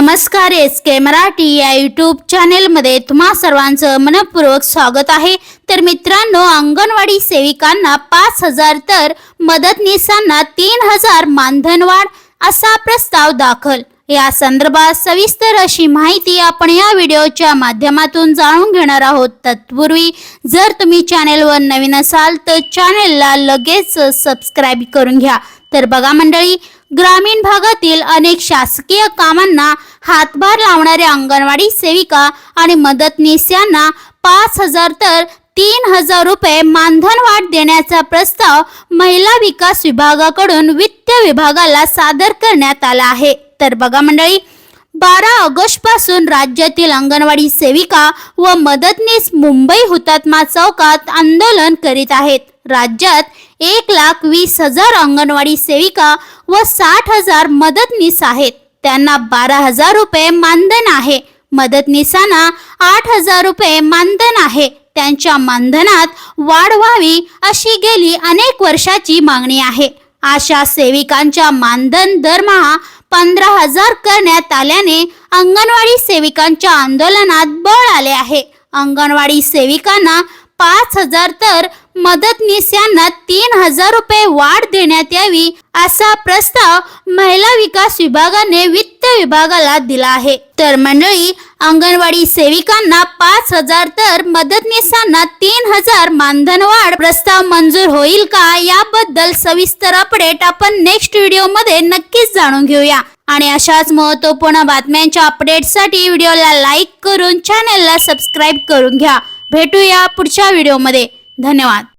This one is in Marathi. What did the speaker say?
नमस्कार एस के मराठी या यूट्यूब चॅनेलमध्ये तुम्हा सर्वांचं मनपूर्वक स्वागत आहे. तर मित्रांनो अंगणवाडी सेविकांना पाच हजार तर मदतनीसांना तीन हजार मानधनवाढ असा प्रस्ताव दाखल. या संदर्भात सविस्तर अशी माहिती आपण या व्हिडिओच्या माध्यमातून जाणून घेणार आहोत. तत्पूर्वी जर तुम्ही चॅनेलवर नवीन असाल तर चॅनेलला लगेच सबस्क्राईब करून घ्या. तर बघा मंडळी ग्रामीण भागातील अनेक शासकीय कामांना हातभार लावणाऱ्या अंगणवाडी सेविका आणि मदतनीस यांना पाच हजार तर तीन हजार रुपये मानधन वाढ देण्याचा प्रस्ताव महिला विकास विभागाकडून वित्त विभागाला सादर करण्यात आला आहे. तर बघा मंडळी बारा ऑगस्टपासून राज्यातील अंगणवाडी सेविका व मदतनीस मुंबई हुतात्मा चौकात आंदोलन करीत आहेत. राज्यात एक लाख वीस हजार अंगणवाडी सेविका व साठ हजार मदतनीस आहेत. त्यांना बारा हजार रुपये मानधन आहे. मदतनीसांना आठ हजार रुपये मानधन आहे. त्यांच्या मानधनात वाढ व्हावी अशी गेली अनेक वर्षाची मागणी आहे. आशा सेविकांच्या मानधन दरमहा पंधरा हजार करण्यात आल्याने अंगणवाडी सेविकांच्या आंदोलनात बळ आले आहे. अंगणवाडी सेविकांना पाच हजार तर मदतनीस यांना तीन हजार रुपये वाढ देण्यात यावी असा प्रस्ताव महिला विकास विभागाने वित्त विभागाला दिला आहे. तर मंडळी अंगणवाडी सेविकांना पाच हजार तर मदतनीसांना तीन हजार मानधन वाढ प्रस्ताव मंजूर होईल का याबद्दल सविस्तर अपडेट आपण नेक्स्ट व्हिडिओमध्ये नक्कीच जाणून घेऊया. आणि अशाच महत्त्वपूर्ण बातम्यांच्या अपडेटसाठी व्हिडिओला लाईक करून चॅनलला सबस्क्राईब करून घ्या. भेटूया पुढच्या व्हिडिओमध्ये धन्यवाद.